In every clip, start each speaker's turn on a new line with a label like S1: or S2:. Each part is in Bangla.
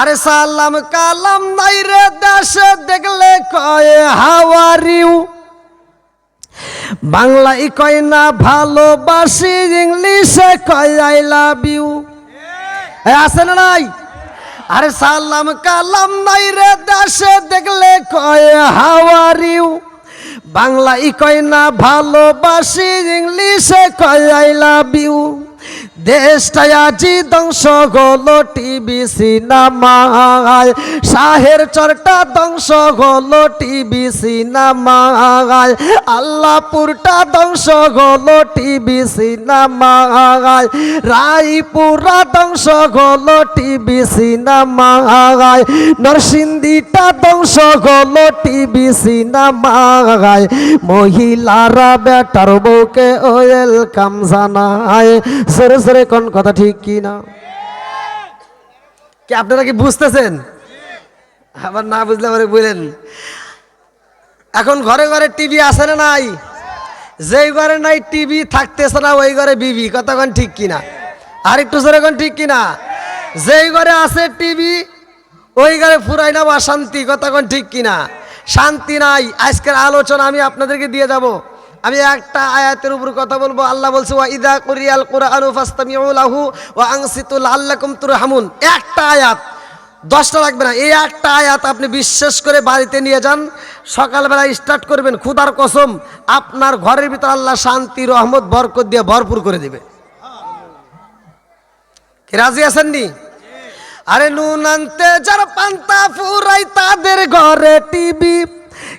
S1: আরে সালাম কালাম নাই রে দেশে, দেখলে কয় হাওয়ারিউ। বাংলায় কয় না ভালোবাসি, ইংলিশে কয় আই লাভ ইউ। আছে না নাই? আরে সালাম কালাম নাই রে দেশে, দেখলে কয় হাওয়ারিউ। বাংলায় কয় না ভালোবাসি, ইংলিশে কয় আই লাভ ইউ। দেশটা আজি ধ্বংস হলো টিভি সিনেমায়। শাহের চরটা ধ্বংস হলো টিভি সিনেমায়। আল্লাহপুরটা ধ্বংস হলো টিভি সিনেমায়। রায়পুরা ধ্বংস হলো টিভি সিনেমায়। নরসিংদীটা ধ্বংস হলো টিভি সিনেমায়। মহিলারা বেটার বউকে ওয়েলকাম জানায়। সরে সরে কোন কথা ঠিক কি না? কি আপনারা কি বুঝতেছেন? আবার না বুঝলে আবার বলেন। এখন ঘরে ঘরে টিভি আছে না নাই? যেই ঘরে নাই টিভি থাকতেছে না, ওই ঘরে বিবি। কতক্ষণ ঠিক কিনা আর একটু জোরে কোন ঠিক কিনা যেই ঘরে আছে টিভি, ওই ঘরে ফুরাই না বা শান্তি। কতক্ষণ ঠিক কিনা শান্তি নাই। আজকের আলোচনা আমি আপনাদেরকে দিয়ে যাব। আমি একটা আয়াতের উপর কথা বলব। আল্লাহ বলছে, ওয়া ইদা কুরিয়াল কুরআনু ফাস্তামিউ ওয়া আনসিতু লাআল্লাকুম তুরহামুন। একটা আয়াত, দশটা লাগবে না। এই একটা আয়াত আপনি বিশ্বাস করে বাড়িতে নিয়ে যান, সকালবেলা স্টার্ট করবেন খুদার কসম, আপনার ঘরের ভিতর আল্লাহ শান্তি, রহমত, বরকত দিয়ে ভরপুর করে দেবে। কি রাজি আছেননি? আরে নুন আনতে যার পান্তা ফুরাই তাদের ঘরে টিভি।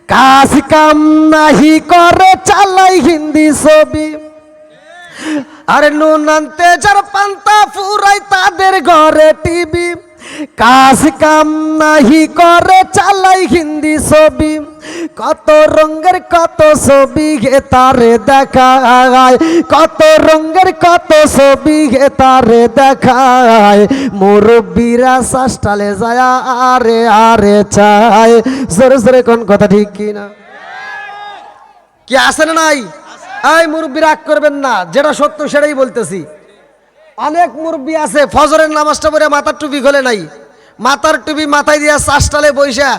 S1: কাজ কাম নাহি করে, চালাই হিন্দি ছবি। আরে নুন আনতে যার পান্তা ফুরাই তাদের ঘরে টিভি। কাজ কাম নাহি করে, চালাই হিন্দি ছবি। কত রঙের কত ছবি গে তারে দেখায়, কত রঙের কত ছবি গে তারে দেখায়। মুরব্বীরা সাস্টালে যায়, আরে আরে, চায়। জোরে জোরে কোন কথা ঠিক কি না? কি আছে না নাই? এই মুরব্বী রাগ করবেন না, যেটা সত্য সেটাই বলতেছি। অনেক মুরব্বী আছে, ফজরের নামাজটা পরে মাথার টুপি খোলে নাই। মাথার টুপি মাথায় দিয়া চাষটালে বইসা,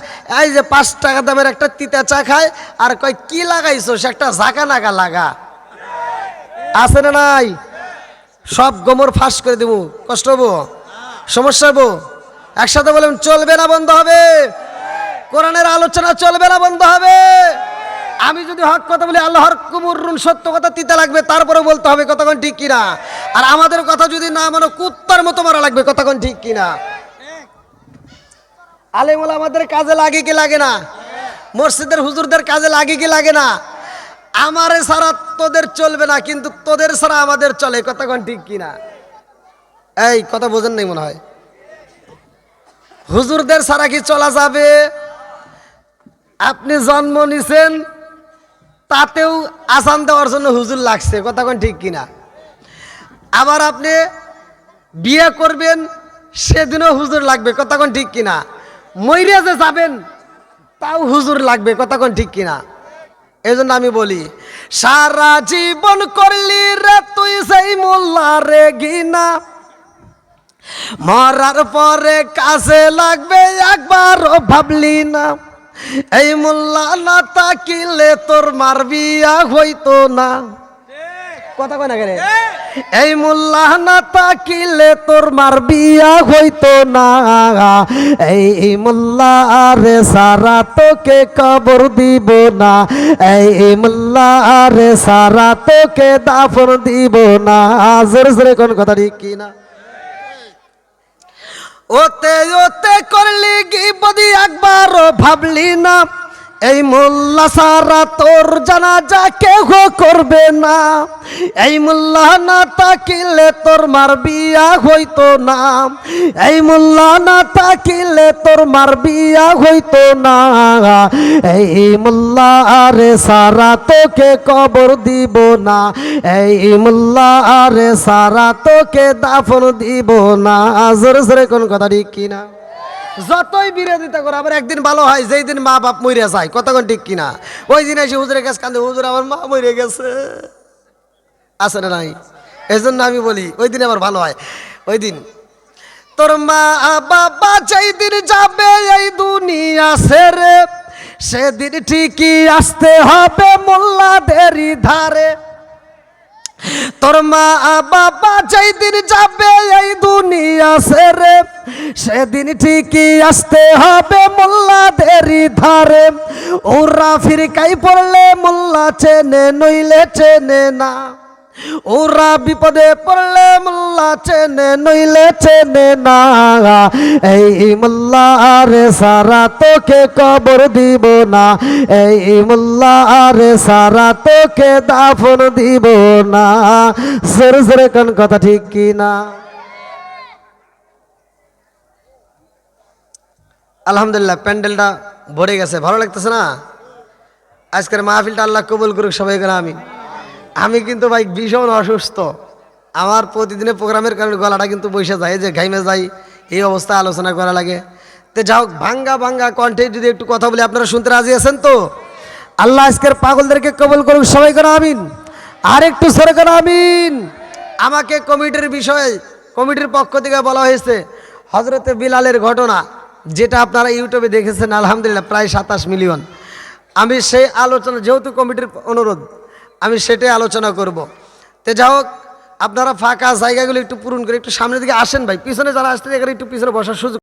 S1: এই যে পাঁচ টাকা দামের একটা তিতা চা খায়, আর কয়, কি লাগাইছো সে একটা ঝাঁকা নাগা লাগা। আছে না নাই? সব গোমর ফাঁস করে দেবো কষ্ট হব? সমস্যা হব? একসাথে বললাম চলবে না, বন্ধ হবে। কোরআনের আলোচনা চলবে না, বন্ধ হবে। আমি যদি হক কথা বলি, আল্লাহর কুমুরুন সত্য কথা তিতা লাগবে তারপরে বলতে হবে, কতক্ষণ ঠিক কিনা? আর আমাদের কথা যদি না মানে কুত্তার মতো মারা লাগবে, কতক্ষণ ঠিক কিনা? আলেমুল আমাদের কাজে লাগে কি লাগে না? মসজিদের হুজুরদের কাজে লাগে কি লাগে না? আমারে ছাড়া তোদের চলবে না, কিন্তু তোদের ছাড়া আমাদের চলে কতক্ষণ ঠিক কিনা? এই কথা বোঝেন নাই মনে হয়? হুজুরদের ছাড়া কি চলা যাবে? আপনি জন্ম নিছেন, তাতেও আসান দেওয়ার জন্য হুজুর লাগছে কতক্ষণ ঠিক কিনা? আবার আপনি বিয়ে করবেন, সেদিনও হুজুর লাগবে কতক্ষণ ঠিক কিনা? মইরে যে যাবেন, তাও হুজুর লাগবে কতক্ষণ ঠিক কিনা? এই জন্য আমি বলি, সারা জীবন করলি রে তুই সেই মোল্লা রে গিনা। মরার পরে কাছে লাগবে একবারও ভাবলি না। এই মোল্লা না তাকিলে তোর মারবিয়া হইতো না। কথা কয় না কেন? এই না তোর মারবিয়া হইতো না। এই মোল্লা সারা তোকে কবর দিব না। এই মোল্লা রে সারা তোকে দাফন দিব না। জোরে জোরে কোন কথা ঠিক কি না? ওতে ওতে করলি কি বদি একবারও ভাবলি না? এই মোল্লা সারা তোর জানাজা কেহ করবে না। এই মোল্লা না তাকিলে তোর মার বিয়া হইতো না। এই মোল্লা না তাকিলে তোর মার বিয়া হইতো না। এই মোল্লা রে সারা তোকে কবর দিব না। এই মোল্লা রে সারা তোকে দাফন দিব না। জোরে জোরে কোন কথা ঠিক কিনা? যতই বিরোধিতা করে, আবার একদিন ভালো হয়, যেই দিন মা বাপ মরে যায় কতক্ষণ ঠিক কিনা? ওই দিন এসে হুজুরের কাছে কান্দে, হুজুর, আমার মা মরে গেছে। আছে না নাই? এই জন্য আমি বলি, ওই দিন আবার ভালো হয়। ওই দিন, তোর মা বাবা যেই দিন যাবে এই দুনিয়া সেরে সেদিন ঠিকই আসতে হবে মোল্লাদেরই ধারে। তোর মা বাবা যেই দিন যাবে এই দুনিয়া সেরে, সেদিন ঠিকই আসতে হবে মোল্লাদেরই ধারে। ওরা ফিরকাই পড়লে মোল্লা চেনে, নইলে চেনে না। ওরা বিপদে পড়লে মোল্লা চেনে, নইলে চেনে না। এই মোল্লা রে সারা তোকে কবর দিব না। এই মোল্লা রে সারা তোকে দাফন দিব না। সরে সরে কোন কথা ঠিক কি না? আলহামদুলিল্লাহ, প্যান্ডেলটা ভরে গেছে। ভালো লাগতেছে না? আজকের মাহফিলটা আল্লাহ কবুল করুক, সবাই করে আমি আমি কিন্তু ভাই ভীষণ অসুস্থ। আমার প্রতিদিনের প্রোগ্রামের কারণে গলাটা কিন্তু বসে যায় যে ঘাইমে যাই, এই অবস্থায় আলোচনা করা লাগে। তো যাই হোক, ভাঙ্গা ভাঙ্গা কণ্ঠে যদি একটু কথা বলি, আপনারা শুনতে রাজি আছেন তো? আল্লাহ আজকের পাগলদেরকে কবল করুক, সবাই করে আমিন। আর একটু সরে করে আমিন। আমাকে কমিটির বিষয়ে, কমিটির পক্ষ থেকে বলা হয়েছে হজরতে বিলালের ঘটনা, যেটা আপনারা ইউটিউবে দেখেছেন, আলহামদুলিল্লাহ, প্রায় সাতাশ মিলিয়ন। আমি সেই আলোচনা, যেহেতু কমিটির অনুরোধ আমি সেটাই আলোচনা করব। তে যাহোক আপনারা ফাঁকা জায়গাগুলো একটু পূরণ করে একটু সামনের দিকে আসেন ভাই। পিছনে যারা আসতে এখানে একটু পিছনে বসার সুযোগ